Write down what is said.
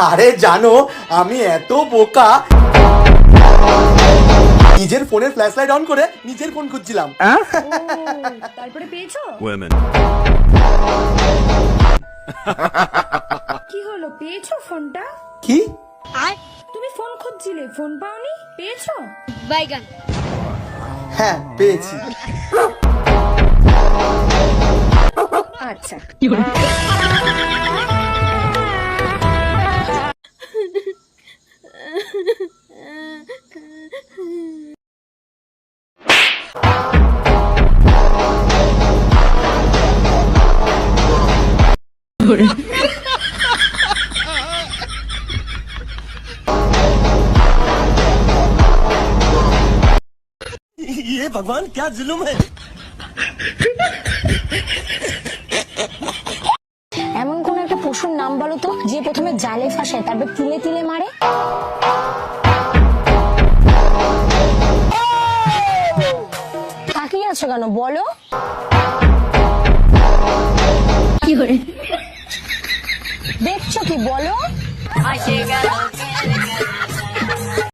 আরে জানো আমি এত বোকা। নিজের ফোনের ফ্ল্যাশ লাইট অন করে নিজের ফোন খুঁজছিলাম। তারপরে পেয়েছ? কি হলো? পেয়েছ ফোনটা? কি? তুমি ফোন খুঁজছিলে? ফোন পাওনি? পেয়েছ? বাইগান। হ্যাঁ পেয়েছি। আচ্ছা। ये भगवान क्या जुल्म है এমন কোন একটা পশুর নাম বলো তো যে প্রথমে জালে ফাঁসে তারপর তিলে তিলে মারে তাকিয়ে আছো কেন বলো কি করে দেখছ কি বলো?